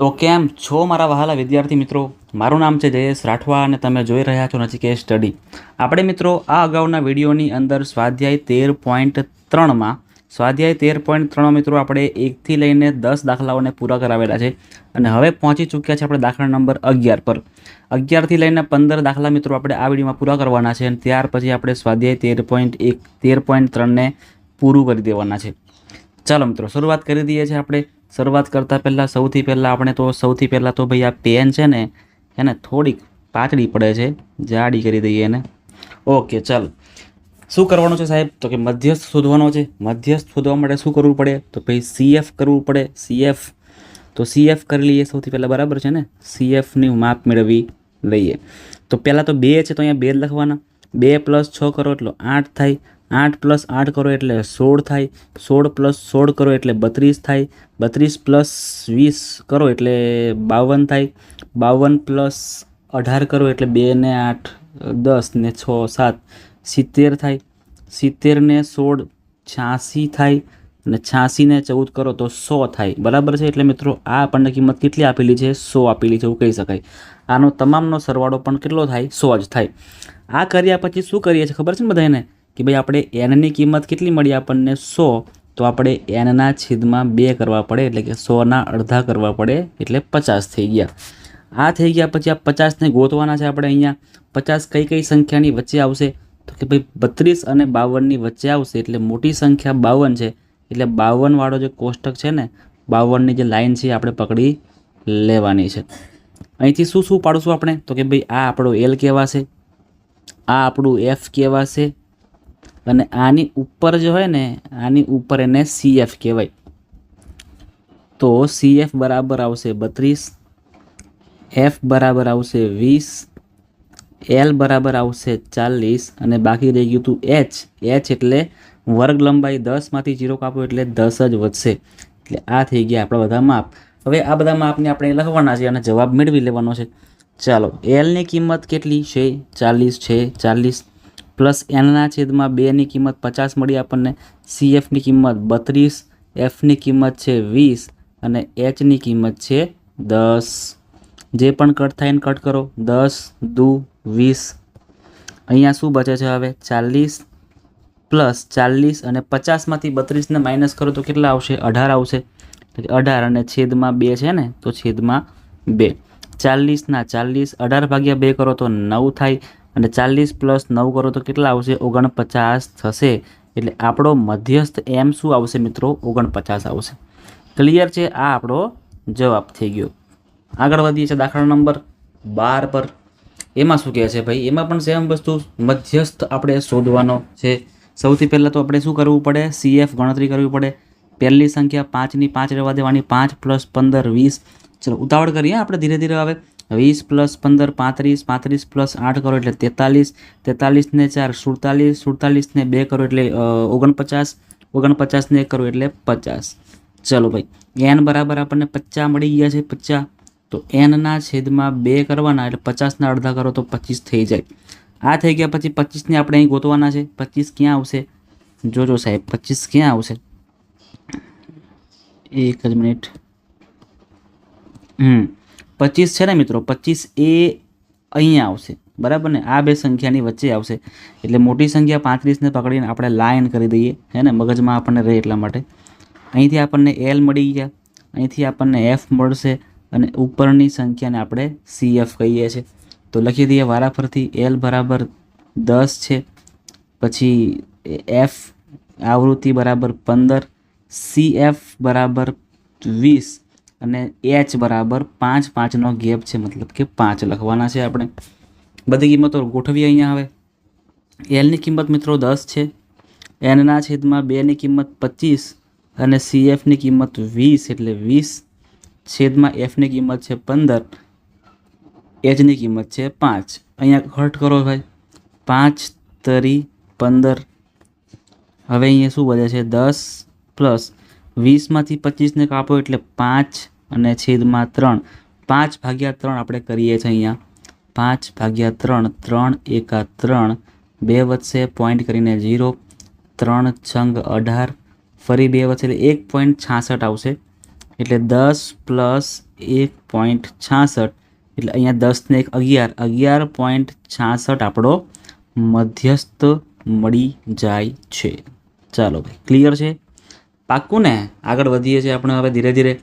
તો કેમ છો મારા વહાલા વિદ્યાર્થી મિત્રો? મારું નામ છે જયેશ રાઠવા અને તમે જોઈ રહ્યા છો નચિકેત સ્ટડી. આપણે મિત્રો આ અગાઉના વિડીયોની અંદર સ્વાધ્યાય તેર પોઈન્ટ ત્રણમાં, સ્વાધ્યાય તેર પોઈન્ટ ત્રણ મિત્રો આપણે એકથી લઈને દસ દાખલાઓને પૂરા કરાવેલા છે અને હવે પહોંચી ચૂક્યા છે આપણે દાખલા નંબર અગિયાર પર. અગિયારથી લઈને પંદર દાખલા મિત્રો આપણે આ વિડીયોમાં પૂરા કરવાના છે અને ત્યાર પછી આપણે સ્વાધ્યાય તેર પોઈન્ટ એક, તેર પોઈન્ટ ત્રણને પૂરું કરી દેવાના છે. ચાલો મિત્રો, શરૂઆત કરી દઈએ છીએ આપણે. શરૂઆત કરતાં પહેલાં, સૌથી પહેલાં આપણે તો, સૌથી પહેલાં તો ભાઈ આ પેન છે ને, એને થોડીક પાતળી પડે છે. જાડી કરી દઈએ એને. ઓકે, ચાલો. શું કરવાનું છે સાહેબ? તો કે મધ્યસ્થ શોધવાનો છે. મધ્યસ્થ શોધવા માટે શું કરવું પડે? તો ભાઈ સીએફ કરવું પડે. સીએફ તો સીએફ કરી લઈએ સૌથી પહેલાં, બરાબર છે ને? સીએફની માપ મેળવી લઈએ. તો પહેલાં તો બે છે તો અહીંયા બે લખવાના. બે પ્લસ છ કરો એટલો આઠ થાય. આઠ પ્લસ આઠ કરો એટલે સોળ થાય, સોળ પ્લસ સોળ કરો એટલે બત્રીસ થાય, બત્રીસ પ્લસ વીસ કરો એટલે બાવન થાય, બાવન પ્લસ અઢાર કરો એટલે બે ને આઠ, દસ ને છ, સાત, સિત્તેર થાય, સિત્તેર ને સોળ છ્યાસી થાય અને છ્યાસીને ચૌદ કરો તો સો થાય. બરાબર છે? એટલે મિત્રો, આ આપણને કિંમત કેટલી આપેલી છે? સો આપેલી છે, એવું કહી શકાય. આનો તમામનો સરવાળો પણ કેટલો થાય? સો જ થાય. આ કર્યા પછી શું કરીએ છીએ ખબર છે ને બધાને કે ભાઈ આપણે એનની કિંમત કેટલી મળી આપણને? સો. તો આપણે એનના છેદમાં બે કરવા પડે, એટલે કે સોના અડધા કરવા પડે, એટલે પચાસ થઈ ગયા. આ થઈ ગયા પછી આ પચાસને ગોતવાના છે આપણે અહીંયા. પચાસ કઈ કઈ સંખ્યાની વચ્ચે આવશે? તો કે ભાઈ બત્રીસ અને બાવનની વચ્ચે આવશે, એટલે મોટી સંખ્યા બાવન છે. એટલે બાવનવાળો જે કોષ્ટક છે ને, બાવનની જે લાઈન છે આપણે પકડી લેવાની છે. અહીંથી શું શું પાડશું આપણે? તો કે ભાઈ આ આપણો એલ કહેવાશે, આ આપણું એફ કહેવાશે અને આની ઉપર જે હોય ને, આની ઉપર એને સીએફ કહેવાય. તો સીએફ બરાબર આવશે બત્રીસ એફ બરાબર આવશે વીસ એલ બરાબર આવશે ચાલીસ અને બાકી રહી ગયું હતું એચ એચ એટલે વર્ગ લંબાઈ દસમાંથી જીરો કાપો એટલે દસ જ વધશે. એટલે આ થઈ ગયા આપણા બધા માપ. હવે આ બધા માપને આપણે લખવાના છે અને જવાબ મેળવી લેવાનો છે. ચાલો એલની કિંમત કેટલી છે? ચાલીસ છે. ચાલીસ પ્લસ એનના છેદમાં બેની કિંમત પચાસ મળી આપણને. સીએફની કિંમત બત્રીસ, એફની કિંમત છે વીસ અને એચની કિંમત છે દસ. જે પણ કટ થાય એને કટ કરો. દસ, દુ, વીસ. અહીંયા શું બચે છે હવે? ચાલીસ પ્લસ ચાલીસ અને પચાસમાંથી બત્રીસને માઇનસ કરો તો કેટલા આવશે? અઢાર આવશે. અઢાર અને છેદમાં બે છે ને, તો છેદમાં બે. ચાલીસના ચાલીસ, અઢાર ભાગ્યા બે કરો તો નવ થાય. અને ચાલીસ પ્લસ નવ કરો તો કેટલા આવશે? ઓગણપચાસ થશે. એટલે આપણો મધ્યસ્થ એમ શું આવશે મિત્રો? ઓગણપચાસ આવશે. ક્લિયર છે? આ આપણો જવાબ થઈ ગયો. આગળ વધીએ છીએ દાખલા નંબર બાર પર. એમાં શું કહે છે ભાઈ? એમાં પણ સેમ વસ્તુ. મધ્યસ્થ આપણે શોધવાનો છે. સૌથી પહેલાં તો આપણે શું કરવું પડે? સીએફ ગણતરી કરવી પડે. પહેલી સંખ્યા પાંચની પાંચ રહેવા દેવાની. પાંચ પ્લસ પંદર, વીસ. ચલો, ઉતાવળ કરીએ આપણે ધીરે ધીરે આવે વીસ પ્લસ પંદર પાંત્રીસ પાંત્રીસ પ્લસ આઠ કરો એટલે તેતાલીસ, તેતાલીસને ચાર સુડતાલીસ, સુડતાલીસને બે કરો એટલે ઓગણપચાસ, ઓગણપચાસને એક કરો એટલે પચાસ. ચલો ભાઈ એન બરાબર આપણને પચ્ચા મળી ગયા છે પચાસ તો એનના છેદમાં બે કરવાના એટલે પચાસના અડધા કરો તો પચીસ થઈ જાય. આ થઈ ગયા પછી પચીસને આપણે અહીં ગોતવાના છે, પચીસ ક્યાં આવશે? જોજો સાહેબ, પચીસ ક્યાં આવશે? એક જ મિનિટ. હમ. પચીસ છે ને મિત્રો? પચીસ એ અહીંયા આવશે. બરાબર ને? આ બે સંખ્યાની વચ્ચે આવશે. એટલે મોટી સંખ્યા પાંત્રીસને પકડીને આપણે લાઇન કરી દઈએ. હે ને? મગજમાં આપણને રહે એટલા માટે. અહીંથી આપણને એલ મળી ગયા. અહીંથી આપણને એફ મળશે અને ઉપરની સંખ્યાને આપણે સી એફ કહીએ છીએ. તો લખી દઈએ વારાફરથી એલ બરાબર દસ છે. પછી એફ આવૃત્તિ બરાબર પંદર. સી એફ બરાબર વીસ. અને એચ બરાબર પાંચ, પાંચનો ગેપ છે, મતલબ કે પાંચ લખવાના છે આપણે. બધી કિંમતો ગોઠવીએ અહીંયા હવે. એલની કિંમત મિત્રો દસ છે. એનના છેદમાં બેની કિંમત પચીસ અને સીએફની કિંમત વીસ એટલે વીસ છેદમાં એફની કિંમત છે પંદર. એચની કિંમત છે પાંચ. અહીંયા ખર્ચ કરો ભાઈ. પાંચ તરી પંદર. હવે અહીંયા શું વધે છે? દસ પ્લસ વીસમાંથી પચીસને કાપો એટલે પાંચ અને છેદમાં ત્રણ. પાંચ ભાગ્યા ત્રણ આપણે કરીએ છીએ અહીંયા. પાંચ ભાગ્યા ત્રણ ત્રણ એકા ત્રણ. બે વચ્ચે પોઈન્ટ કરીને ઝીરો ત્રણ છંગ અઢાર. ફરી બે વચ્ચે એટલે એક પોઈન્ટ છાસઠ આવશે. એટલે દસ પ્લસ એક પોઈન્ટ છાસઠ. એટલે અહીંયા દસને એક અગિયાર. અગિયાર પોઈન્ટ છાસઠ આપણો મધ્યસ્થ મળી જાય છે. ચાલો ભાઈ ક્લિયર છે? પાક્કું ને આગળ વધીએ છીએ આપણે હવે ધીરે ધીરે.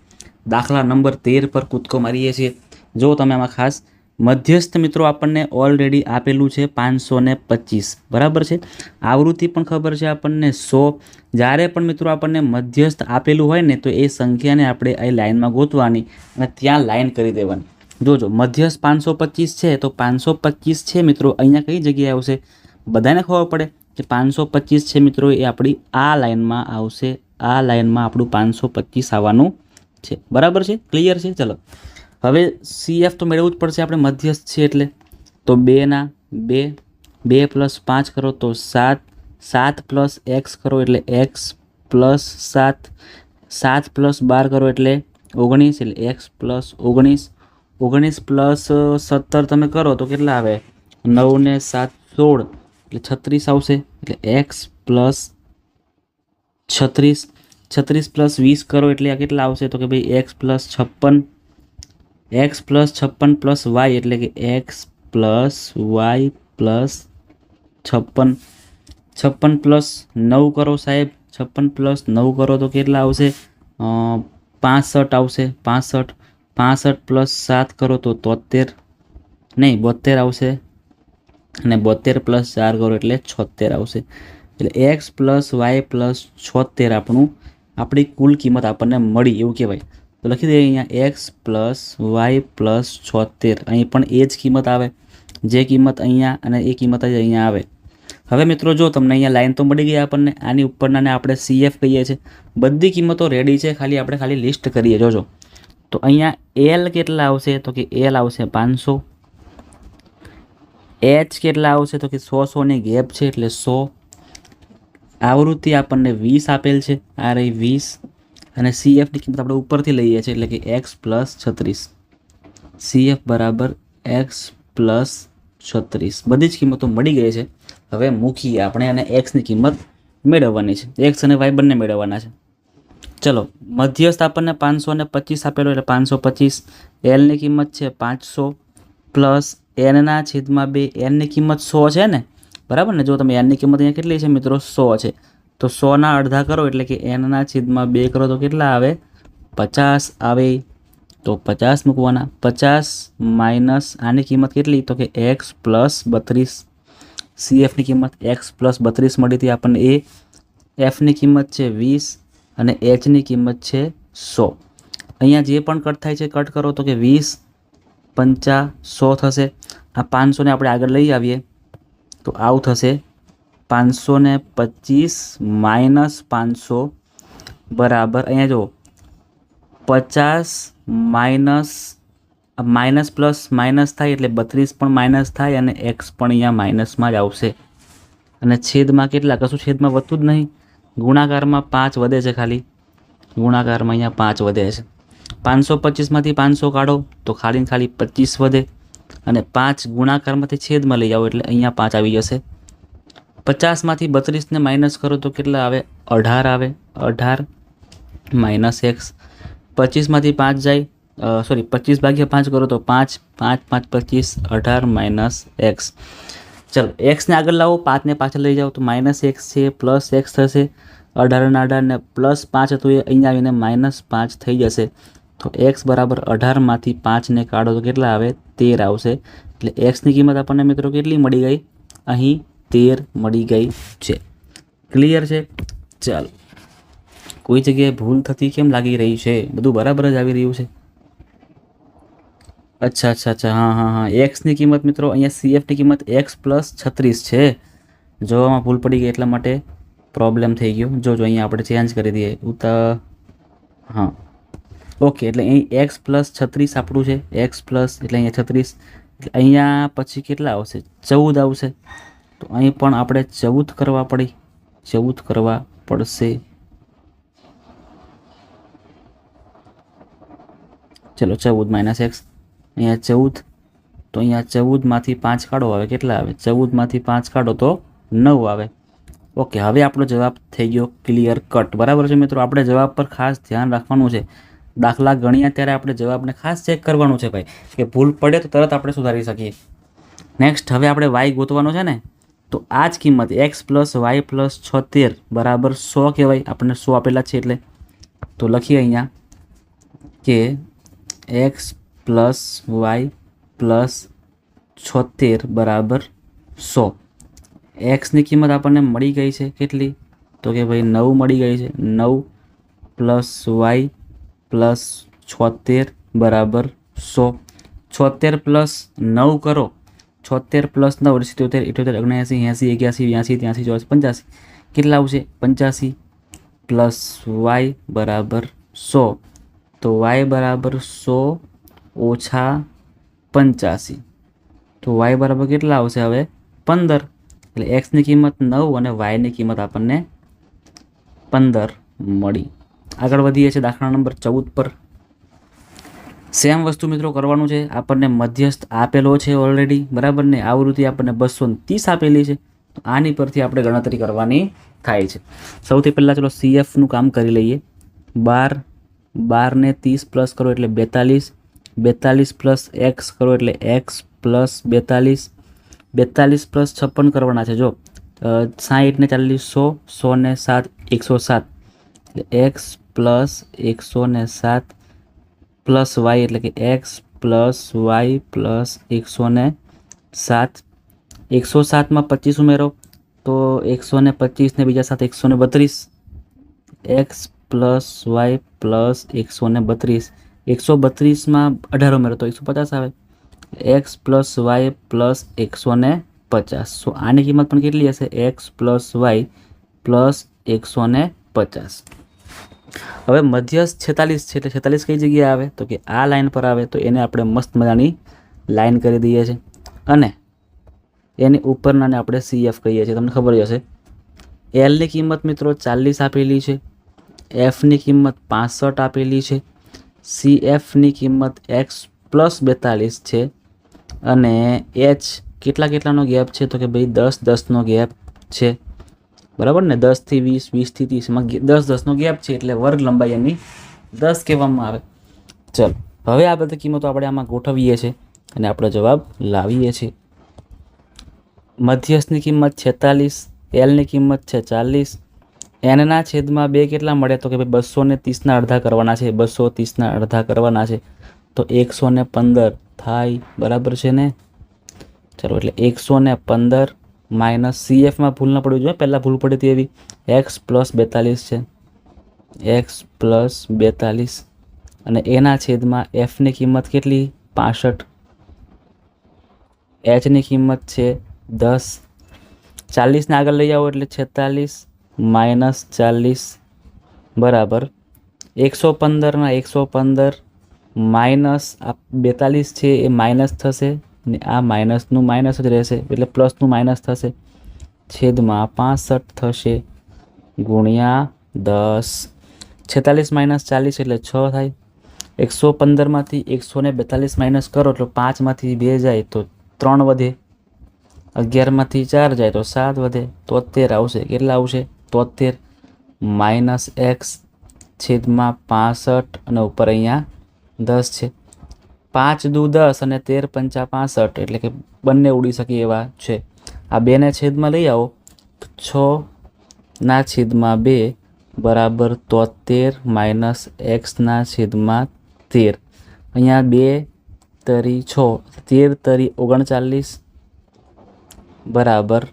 દાખલા નંબર તેર પર કૂદકો મારીએ છીએ. જો તમે આમાં ખાસ મધ્યસ્થ મિત્રો આપણને ઓલરેડી આપેલું છે પાંચસો ને બરાબર છે? આવૃત્તિ પણ ખબર છે આપણને સો. જ્યારે પણ મિત્રો આપણને મધ્યસ્થ આપેલું હોય ને, તો એ સંખ્યાને આપણે એ લાઇનમાં ગોતવાની અને ત્યાં લાઇન કરી દેવાની. જોજો, મધ્યસ્થ પાંચસો પચીસ છે, તો પાંચસો પચીસ છે મિત્રો અહીંયા કઈ જગ્યાએ આવશે? બધાને ખબર પડે કે પાંચસો પચીસ છે મિત્રો એ આપણી આ લાઇનમાં આવશે આ લાઇનમાં આપણું પાંચસો પચીસ આવવાનું છે. બરાબર છે? ક્લિયર છે? ચલો. હવે સીએફ તો મેળવવું જ પડશે, આપણે મધ્યસ્થ છે એટલે. તો બેના બે બે પ્લસ પાંચ કરો તો સાત સાત પ્લસ એક્સ કરો એટલે એક્સ પ્લસ સાત સાત પ્લસ બાર કરો એટલે ઓગણીસ એટલે એક્સ પ્લસ ઓગણીસ. ઓગણીસ પ્લસ સત્તર તમે કરો તો કેટલા આવે? નવ ને સાત સોળ એટલે છત્રીસ આવશે. એટલે એક્સ પ્લસ છત્રીસ છત્રીસ પ્લસ વીસ કરો એટલે આ કેટલા આવશે? તો કે ભાઈ એક્સ પ્લસ છપ્પન, એક્સ પ્લસ છપ્પન પ્લસ વાય એટલે કે એક્સ પ્લસ વાય પ્લસ છપ્પન. છપ્પન પ્લસ નવ કરો સાહેબ. છપ્પન પ્લસ નવ કરો તો કેટલા આવશે? પાંસઠ આવશે. પાસઠ પાસઠ પ્લસ સાત કરો તો તોતેર. નહીં, બોતેર આવશે. અને બોતેર પ્લસ ચાર કરો એટલે છોતેર આવશે. એટલે એક્સ પ્લસ વાય પ્લસ છોતેર આપણું આપણી કુલ કિંમત આપણને મળી એવું કહેવાય. તો લખી દઈએ અહીંયા એક્સ પ્લસ વાય પ્લસ છોતેર. અહીં પણ એ જ કિંમત આવે. જે કિંમત અહીંયા અને એ કિંમત જ અહીંયા આવે. હવે મિત્રો જો તમને અહીંયા લાઈન તો મળી ગઈ આપણને, આની ઉપરનાને આપણે સીએફ કહીએ છીએ. બધી કિંમતો રેડી છે, ખાલી આપણે ખાલી લિસ્ટ કરીએ. જોજો. તો અહીંયા એલ કેટલા આવશે? તો કે એલ આવશે પાંચસો. એચ કેટલા આવશે? તો કે સો સોની ગેપ છે, એટલે સો. આવૃત્તિ આપણને વીસ આપેલ છે. આ રહી વીસ. અને સીએફની કિંમત આપણે ઉપરથી લઈએ છીએ એટલે કે એક્સ પ્લસ છત્રીસ. સીએફ બરાબર એક્સ પ્લસ છત્રીસ. બધી જ કિંમતો મળી ગઈ છે. હવે મૂકીએ આપણે અને એક્સની કિંમત મેળવવાની છે. એક્સ અને વાય બંને મેળવવાના છે. ચલો, મધ્યસ્થ આપણને પાંચસો ને પચીસ આપેલો એટલે પાંચસો પચીસ. એલની કિંમત છે પાંચસો. પ્લસ એનના છેદમાં બે. એનની કિંમત સો છે ને? બરાબર ને? જો તમે એનની કિંમત અહીંયા કેટલી છે મિત્રો? સો છે. તો સોના અડધા કરો એટલે કે એનના છેદમાં બે કરો તો કેટલા આવે? પચાસ આવે. તો પચાસ મૂકવાના. પચાસ માઇનસ આની કિંમત કેટલી? તો કે એક્સ પ્લસ બત્રીસ. સીએફની કિંમત એક્સ પ્લસ બત્રીસ મળી હતી આપણને. એ એફની કિંમત છે વીસ અને એચની કિંમત છે સો. અહીંયા જે પણ કટ થાય છે કટ કરો તો કે વીસ પંચા સો થશે. આ પાંચસોને આપણે આગળ લઈ આવીએ. તો આવું થશે. પાંચસો ને પચીસ માઇનસ પાંચસો બરાબર. અહીંયા જુઓ. પચાસ માઇનસ માઇનસ પ્લસ માઇનસ થાય એટલે બત્રીસ પણ માઇનસ થાય અને એક્સ પણ અહીંયા માઇનસમાં જ આવશે. અને છેદમાં કેટલા? કશું છેદમાં વધતું જ નહીં. ગુણાકારમાં પાંચ વધે છે ખાલી. ગુણાકારમાં અહીંયા પાંચ વધે છે. પાંચસો પચીસમાંથી પાંચસો કાઢો તો ખાલી ખાલી પચીસ વધે. અને પાંચ ગુણાકારમાંથી છેદમાં લઈ આવો એટલે અહીંયા પાંચ આવી જશે. પચાસમાંથી બત્રીસને માઇનસ કરો તો કેટલા આવે? અઢાર આવે. અઢાર માઇનસ એક્સ. પચીસમાંથી પાંચ જાય સોરી, પચીસ ભાગ્યા પાંચ કરો તો પાંચ પાંચ પાંચ, પચીસ, અઢાર માઇનસ એક્સ. ચલો, એક્સને આગળ લાવો, પાંચને પાછળ લઈ જાઓ તો માઇનસ એક્સ છે, પ્લસ એક્સ થશે. અઢારના અઢારને પ્લસ પાંચ હતું એ અહીંયા આવીને માઇનસ પાંચ થઈ જશે. તો એક્સ બરાબર અઢારમાંથી પાંચને કાઢો તો કેટલા આવે? તેર આવશે. એટલે એક્સની કિંમત આપણને મિત્રો કેટલી મળી ગઈ? અહીં તેર મળી ગઈ છે. ક્લિયર છે? ચાલો. કોઈ જગ્યાએ ભૂલ થતી કેમ લાગી રહી છે? બધું બરાબર જ આવી રહ્યું છે. અચ્છા અચ્છા અચ્છા. હા હા હા. એક્સની કિંમત મિત્રો અહીંયા સીએફની કિંમત એક્સ પ્લસ છત્રીસ છે. જોવામાં ભૂલ પડી ગઈ એટલા માટે પ્રોબ્લેમ થઈ ગયો. જોજો અહીંયા આપણે ચેન્જ કરી દઈએ. ઉતા હા. ઓકે, એટલે અહીં એક્સ પ્લસ છત્રીસ આપણું છે. એક્સ પ્લસ એટલે અહીંયા છત્રીસ. અહીંયા પછી કેટલા આવશે? ચૌદ આવશે. તો અહીં પણ આપણે ચૌદ કરવા પડી. ચૌદ કરવા પડશે. ચલો, ચૌદ માઇનસ એક્સ અહીંયા ચૌદ. તો અહીંયા ચૌદમાંથી પાંચ કાઢો આવે કેટલા આવે? ચૌદમાંથી પાંચ કાઢો તો નવ આવે. ઓકે, હવે આપણો જવાબ થઈ ગયો ક્લિયર કટ બરાબર છે મિત્રો? આપણે જવાબ પર ખાસ ધ્યાન રાખવાનું છે. દાખલા ગણ્યા ત્યારે આપણે જવાબને ખાસ ચેક કરવાનું છે ભાઈ. કે ભૂલ પડે તો તરત આપણે સુધારી શકીએ. નેક્સ્ટ હવે આપણે વાય ગોતવાનો છે ને, તો આ જ કિંમત એક્સ પ્લસ વાય પ્લસ છોતેર બરાબર સો કહેવાય. આપણને સો આપેલા છે એટલે. તો લખીએ અહીંયા કે એક્સ પ્લસ વાય પ્લસ છોતેર બરાબર સો. એક્સની કિંમત આપણને મળી ગઈ છે કેટલી? તો કે ભાઈ નવ મળી ગઈ છે. નવ પ્લસ વાય પ્લસ છોતેર બરાબર સો. છોતેર પ્લસ નવ કરો. છોતેર પ્લસ નવ એટલે સિત્યોતેર, ઇઠ્યોતેર, ઓગણએંસી, એંસી, એક્યાસી, બ્યાસી, ત્યાંસી, ચોરાસી, પંચ્યાસી. કેટલા આવશે? પંચ્યાસી પ્લસ વાય બરાબર સો. તો વાય બરાબર સો ઓછા પંચ્યાસી. તો વાય બરાબર કેટલા આવશે હવે? પંદર. એટલે એક્સની કિંમત નવ અને વાયની કિંમત આપણને પંદર મળી. આગળ વધીએ છીએ દાખલા નંબર ચૌદ પર. સેમ વસ્તુ મિત્રો કરવાનું છે. આપણને મધ્યસ્થ આપેલો છે ઓલરેડી બરાબર ને? આવૃત્તિ આપણને બસો ત્રીસ આપેલી છે. તો આની પરથી આપણે ગણતરી કરવાની થાય છે. સૌથી પહેલાં ચલો સીએફનું કામ કરી લઈએ. બાર બારને ત્રીસ પ્લસ કરો એટલે બેતાલીસ. બેતાલીસ પ્લસ એક્સ કરો એટલે એક્સ પ્લસ બેતાલીસ. બેતાલીસ પ્લસ છપ્પન કરવાના છે. જો સાહીઠને ચાલીસ સો સો ને સાત, એકસો સાત. એટલે એક્સ પ્લસ એકસો ને સાત પ્લસ વાય એટલે કે એક્સ પ્લસ વાય પ્લસ એકસો ને સાત એકસો સાતમાં પચીસ ઉમેરો તો એકસો ને પચીસ ને બીજા સાત એકસો ને બત્રીસ એક્સ પ્લસ વાય પ્લસ એકસો ને બત્રીસ એકસો બત્રીસમાં અઢાર ઉમેરો તો એકસો પચાસ આવે એક્સ પ્લસ વાય પ્લસ એકસો ને પચાસ સો આની કિંમત પણ કેટલી હશે એક્સ પ્લસ વાય પ્લસ એકસો ને પચાસ હવે મધ્યસ્થ છેતાલીસ છે એટલે છેતાલીસ કઈ જગ્યાએ આવે? તો કે આ લાઇન પર આવે, તો એને આપણે મસ્ત મજાની લાઇન કરી દઈએ છીએ. અને એની ઉપરનાને આપણે સીએફ કહીએ છીએ. તમને ખબર જ હશે. એલની કિંમત મિત્રો ચાલીસ આપેલી છે. એફની કિંમત પાસઠ આપેલી છે. સી એફની કિંમત એક્સ પ્લસ બેતાલીસ છે. અને એચ કેટલા કેટલાનો ગેપ છે? તો કે ભાઈ દસ દસનો ગેપ છે. બરાબર ને? દસથી વીસ વીસથી ત્રીસમાં દસ, દસનો ગેપ છે એટલે વર્ગ લંબાઈ એની દસ કહેવામાં આવે. ચલો, હવે આ બધી કિંમતો આપણે આમાં ગોઠવીએ છીએ અને આપણો જવાબ લાવીએ છીએ. મધ્યસ્થની કિંમત છેતાલીસ એલની કિંમત છે ચાલીસ. એનના છેદમાં બે કેટલા મળે? તો કે ભાઈ બસો ને ત્રીસના અડધા કરવાના છે. બસો ત્રીસના અડધા કરવાના છે. તો એકસો ને પંદર થાય બરાબર છે ને? ચલો, એટલે એકસો ને પંદર માઇનસ સીએફમાં ભૂલ ન પડવી જોઈએ. પહેલાં ભૂલ પડી હતી એવી. એક્સ પ્લસ બેતાલીસ છે. એક્સ પ્લસ બેતાલીસ. અને એના છેદમાં એફની કિંમત કેટલી? પાસઠ. એચની કિંમત છે દસ. ચાલીસને આગળ લઈ આવો એટલે છેતાલીસ માઇનસ ચાલીસ. બરાબર. એકસો પંદરના એકસો પંદર માઇનસ બેતાલીસ છે એ માઇનસ થશે. ને આ માઇનસનું માઇનસ જ રહેશે, એટલે પ્લસનું માઇનસ થશે. છેદમાં પાસઠ થશે ગુણ્યા દસ. છેતાલીસ માઇનસ ચાલીસ એટલે છ થાય. એકસો પંદરમાંથી એકસો ને બેતાલીસ માઇનસ કરો એટલે પાંચમાંથી બે જાય તો ત્રણ વધે. અગિયારમાંથી ચાર જાય તો સાત વધે. તોતેર આવશે. કેટલા આવશે? તોતેર. માઇનસ એક્સ છેદમાં પાસઠ અને ઉપર અહીંયા દસ છે. પાંચ દુ દસ અને તેર પંચા પાસઠ, એટલે કે બંને ઉડી શકે એવા છે. આ બેને છેદમાં લઈ આવો. છ ના છેદમાં બે બરાબર તોતેર માઇનસ એક્સના છેદમાં તેર. અહીંયા બે તરી છ, તેર તરી ઓગણચાલીસ બરાબર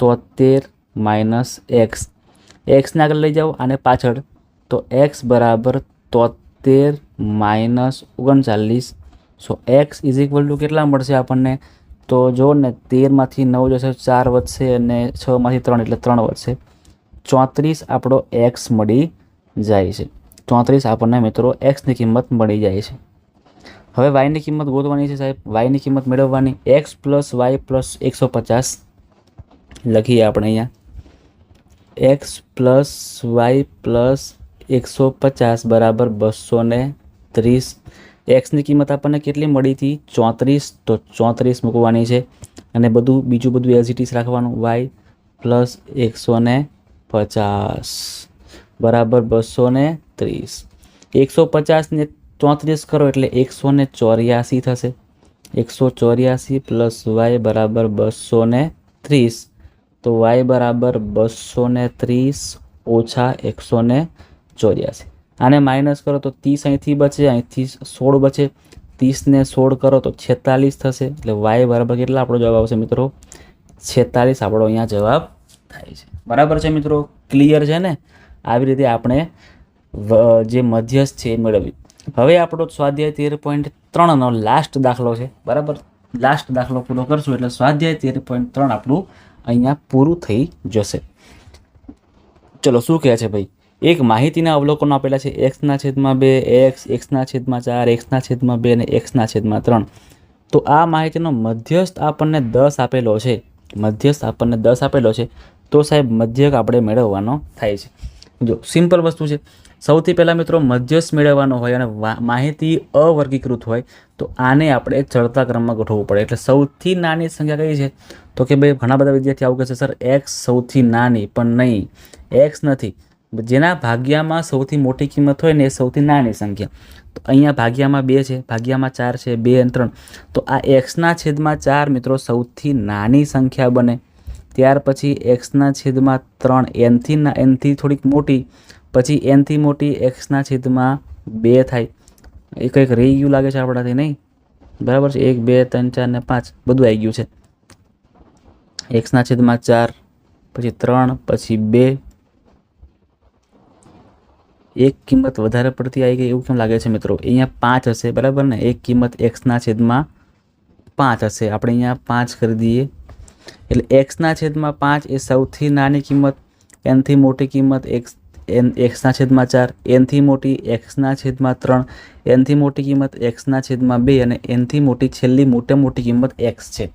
તોતેર માઇનસ એક્સ. એક્સને આગળ લઈ જાઓ, આને પાછળ. તો એક્સ બરાબર તોતેર માઇનસ ઓગણચાલીસ સો એક્સ ઇઝ ઇક્વલ ટુ કેટલા મળશે આપણને? તો જો ને તેરમાંથી નવ જશે, ચાર વધશે અને છમાંથી ત્રણ, એટલે ત્રણ વધશે. ચોત્રીસ આપણો એક્સ મળી જાય છે. ચોત્રીસ આપણને મિત્રો એક્સની કિંમત મળી જાય છે. હવે વાયની કિંમત ગોતવાની છે સાહેબ. વાયની કિંમત મેળવવાની. એક્સ પ્લસ વાય પ્લસ એકસો પચાસ લખીએ આપણે અહીંયા. એક્સ પ્લસ વાય પ્લસ એકસો પચાસ બરાબર બસો ત્રીસ એક્સની કિંમત આપણને કેટલી મળી હતી? ચોત્રીસ. તો ચોત્રીસ મૂકવાની છે. અને બધું, બીજું બધું એઝિટીસ રાખવાનું. વાય પ્લસ એકસો ને પચાસ. બરાબર બસો ને ત્રીસ. એકસો પચાસને ચોત્રીસ કરો એટલે એકસો ને ચોર્યાસી થશે. એકસો ચોર્યાસી પ્લસ વાય બરાબર બસો ને ત્રીસ. તો વાય બરાબર બસો ને ત્રીસ ઓછા એકસો ને ચોર્યાસી. આને માઇનસ કરો તો ત્રીસ અહીંથી બચે, અહીંથી સોળ બચે. ત્રીસને સોળ કરો તો છેતાલીસ થશે. એટલે વાય બરાબર કેટલા આપણો જવાબ આવશે મિત્રો? છેતાલીસ આપણો અહીંયા જવાબ થાય છે. બરાબર છે મિત્રો? ક્લિયર છે ને? આવી રીતે આપણે જે મધ્યસ્થ છે એ મેળવ્યું હવે આપણો સ્વાધ્યાય તેર પોઈન્ટ ત્રણનો લાસ્ટ દાખલો છે. બરાબર? લાસ્ટ દાખલો પૂરો કરશું એટલે સ્વાધ્યાય તેર પોઈન્ટ ત્રણ આપણું અહીંયા પૂરું થઈ જશે. ચલો, શું કહે છે ભાઈ? એક માહિતીના અવલોકનો આપેલા છે. એક્સના છેદમાં બે એક્સ એક્સના છેદમાં ચાર એક્સના છેદમાં બે અને એક્સના છેદમાં ત્રણ. તો આ માહિતીનો મધ્યસ્થ આપણને દસ આપેલો છે. મધ્યસ્થ આપણને દસ આપેલો છે. તો સાહેબ, મધ્યક આપણે મેળવવાનો થાય છે. જો, સિમ્પલ વસ્તુ છે. સૌથી પહેલાં મિત્રો, મધ્યસ્થ મેળવવાનો હોય અને માહિતી અવર્ગીકૃત હોય, તો આને આપણે ચડતા ક્રમમાં ગોઠવવું પડે. એટલે સૌથી નાની સંખ્યા કઈ છે? તો કે ભાઈ, ઘણા બધા વિદ્યાર્થી આવું કહે છે, સર એક્સ સૌથી નાની, પણ નહીં. એક્સ નથી. જેના ભાગ્યામાં સૌથી મોટી કિંમત હોય ને એ સૌથી નાની સંખ્યા. તો અહીંયા ભાગ્યામાં બે છે, ભાગ્યામાં ચાર છે, બે અને ત્રણ. તો આ એક્સના છેદમાં ચાર મિત્રો સૌથી નાની સંખ્યા બને. ત્યાર પછી એક્સના છેદમાં ત્રણ, એનથી એનથી થોડીક મોટી. પછી એનથી મોટી, એક્સના છેદમાં બે થાય. એ કંઈક રહી ગયું લાગે છે આપણાથી, નહીં? બરાબર છે? એક, બે, ત્રણ, ચાર ને પાંચ. બધું આવી ગયું છે. એક્સના છેદમાં ચાર, પછી ત્રણ, પછી બે એક કિંમત વધારે પડતી આવી ગઈ એવું કેમ લાગે છે મિત્રો? અહીંયા પાંચ હશે, બરાબર ને? એક કિંમત એક્સના છેદમાં પાંચ હશે. આપણે અહીંયા પાંચ કરી દઈએ એટલે એક્સના છેદમાં પાંચ એ સૌથી નાની કિંમત એનથી મોટી કિંમત એક્સ એન એક્સના છેદમાં ચાર એનથી મોટી એક્સના છેદમાં ત્રણ એનથી મોટી કિંમત એક્સના છેદમાં બે અને એનથી મોટી છેલ્લી મોટે મોટી કિંમત એક્સ છે.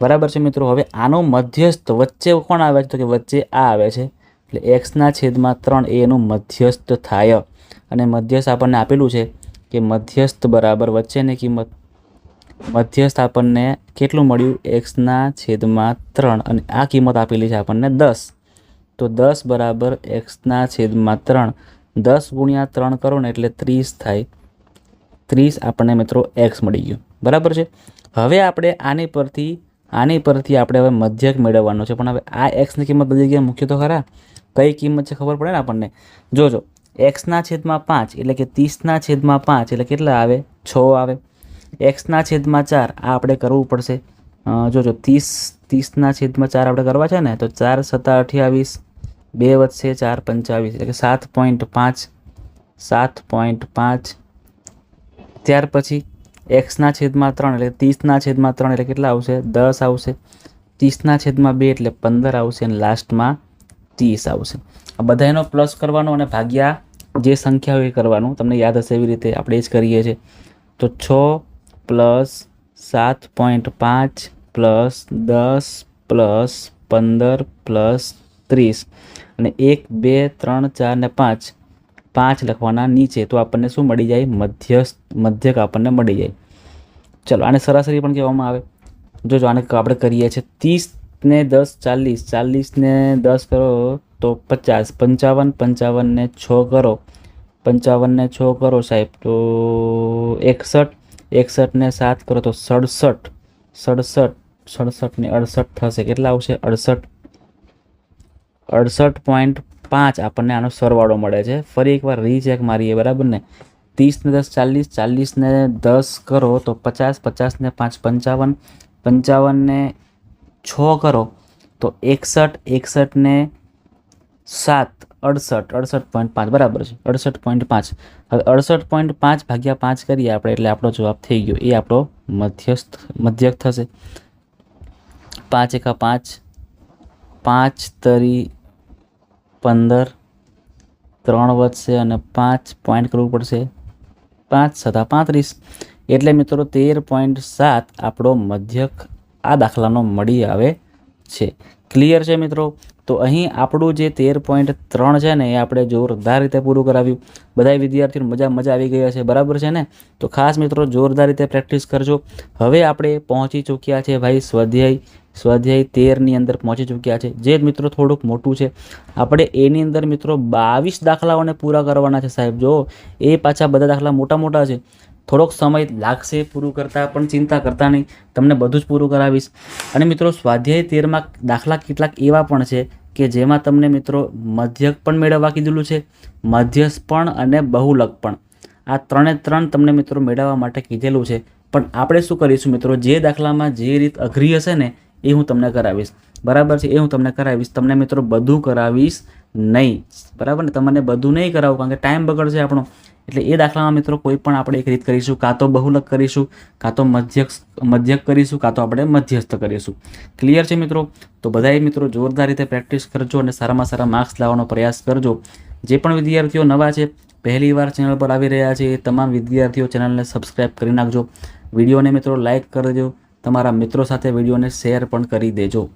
બરાબર છે મિત્રો? હવે આનો મધ્યસ્થ વચ્ચે કોણ આવે છે? તો કે વચ્ચે આ આવે છે. એટલે એક્સના છેદમાં ત્રણ એનું મધ્યસ્થ થાય. અને મધ્યસ્થ આપણને આપેલું છે કે મધ્યસ્થ બરાબર વચ્ચેની કિંમત મધ્યસ્થ આપણને કેટલું મળ્યું? એક્સના છેદમાં ત્રણ અને આ કિંમત આપેલી છે આપણને દસ. તો દસ બરાબર એક્સના છેદમાં ત્રણ. દસ ગુણ્યા ત્રણ કરો ને એટલે ત્રીસ થાય. ત્રીસ આપણને મિત્રો એક્સ મળી ગયું. બરાબર છે? હવે આપણે આની પરથી આની પરથી આપણે હવે મધ્યક મેળવવાનો છે. પણ હવે આ એક્સની કિંમત બધી ગયા મુખ્ય તો ખરા? કઈ કિંમત છે ખબર પડે ને આપણને? જોજો એક્સના છેદમાં પાંચ એટલે કે ત્રીસના છેદમાં પાંચ એટલે કેટલા આવે? છ આવે. એક્સના છેદમાં ચાર, આ આપણે કરવું પડશે. જોજો, ત્રીસ ત્રીસના છેદમાં ચાર આપણે કરવા છે ને, તો ચાર સત્તા અઠ્યાવીસ, બે વધશે ચાર પંચાવીસ, એટલે કે સાત પોઈન્ટ પાંચ, સાત પોઈન્ટ પાંચ. ત્યાર પછી એક્સના છેદમાં ત્રણ એટલે ત્રીસના છેદમાં ત્રણ એટલે કેટલા આવશે? દસ આવશે. ત્રીસના છેદમાં બે એટલે પંદર આવશે અને લાસ્ટમાં ત્રીસ આવશે. આ બધાનો પ્લસ કરવાનો અને ભાગ્યા જે સંખ્યા હોય એ કરવાનું. તમને યાદ હશે એવી રીતે આપણે એ જ કરીએ છીએ. તો છ પ્લસ સાત પોઈન્ટ પાંચ પ્લસ દસ પ્લસ પંદર પ્લસ ત્રીસ. અને એક, બે, ત્રણ, ચાર ને પાંચ. પાંચ લખવાના નીચે, તો આપણને શું મળી જાય? મધ્યસ્થ, મધ્યક આપણને મળી જાય. ચલો, આને સરાસરી પણ કહેવામાં આવે. જો આને આપણે કરીએ છીએ ત્રીસને દસ, ચાલીસ. ચાલીસને દસ કરો તો પચાસ. પંચાવન પંચાવનને છ કરો. પંચાવનને છ કરો સાહેબ, તો એકસઠ. એકસઠને સાત કરો તો સડસઠ. સડસઠ સડસઠ ને અડસઠ થશે. કેટલા આવશે? અડસઠ. અડસઠ પોઈન્ટ પાંચ આપણને આનો સરવાળો મળે છે. ફરી એકવાર રીચેક મારીએ, બરાબર ને? ત્રીસને દસ ચાલીસ ચાલીસને દસ કરો તો પચાસ પચાસને પાંચ, પંચાવન પંચાવનને છ કરો તો એકસઠ એકસઠને સાત, અડસઠ અડસઠ પોઈન્ટ પાંચ, બરાબર છે? અડસઠ પોઈન્ટ પાંચ. હવે અડસઠ પોઈન્ટ પાંચ ભાગ્યા પાંચ કરીએ આપણે, એટલે આપણો જવાબ થઈ ગયો. એ આપણો મધ્યસ્થ મધ્યક થશે પાંચ એકા પાંચ પાંચ તરી પંદર, ત્રણ વધશે અને પાંચ પોઈન્ટ કરવું પડશે. પાંચ સદા પાંત્રીસ. એટલે મિત્રો તેર પોઈન્ટ સાત આપણો મધ્યક આ દાખલાનો મળી આવે છે. ક્લિયર છે મિત્રો? તો અહીં આપણું જે તેર પોઈન્ટ ત્રણ છે ને એ આપણે જોરદાર રીતે પૂરું કરાવ્યું. બધા વિદ્યાર્થીઓને મજા મજા આવી ગઈ હશે, બરાબર છે ને? તો ખાસ મિત્રો જોરદાર રીતે પ્રેક્ટિસ કરજો. હવે આપણે પહોંચી ચૂક્યા છે ભાઈ સ્વાધ્યાય સ્વાધ્યાય તેરની અંદર પહોંચી ચૂક્યા છે. જે મિત્રો થોડુંક મોટું છે. આપણે એની અંદર મિત્રો બાવીસ દાખલાઓને પૂરા કરવાના છે સાહેબ. જો એ પાછા બધા દાખલા મોટા મોટા છે. થોડોક સમય લાગશે પૂરું કરતાં, પણ ચિંતા કરતા નહીં. તમને બધું જ પૂરું કરાવીશ. અને મિત્રો, સ્વાધ્યાય તેરમાં દાખલા કેટલાક એવા પણ છે કે જેમાં તમને મિત્રો મધ્યક પણ મેળવવા કીધેલું છે, મધ્યસ્થ પણ અને બહુલક પણ. આ ત્રણે ત્રણ તમને મિત્રો મેળવવા માટે કીધેલું છે. પણ આપણે શું કરીશું મિત્રો? જે દાખલામાં જે રીત અઘરી હશે ને, એ હું તમને કરાવીશ. બરાબર છે? એ હું તમને કરાવીશ. તમને મિત્રો બધું કરાવીશ નહીં. બરાબર ને? તમને બધું નહીં કરાવું, કારણ કે ટાઈમ બગડશે આપણો. એટલે એ દાખલામાં મિત્રો કોઈ પણ આપણે એક રીત કરીશું, કાં તો બહુલક કરીશું, કાં તો મધ્યક મધ્યક કરીશું, કાં તો આપણે મધ્યસ્થ કરીશું. ક્લિયર છે મિત્રો? તો બધાએ મિત્રો જોરદાર રીતે પ્રેક્ટિસ કરજો અને સારામાં સારા માર્ક્સ લાવવાનો પ્રયાસ કરજો. જે પણ વિદ્યાર્થીઓ નવા છે, પહેલી વાર ચેનલ પર આવી રહ્યા છે, એ તમામ વિદ્યાર્થીઓ ચેનલને સબસ્ક્રાઈબ કરી નાખજો. વિડીયોને મિત્રો લાઇક કરજો તમારા મિત્રો સાથે વિડીયોને શેર પણ કરી દેજો.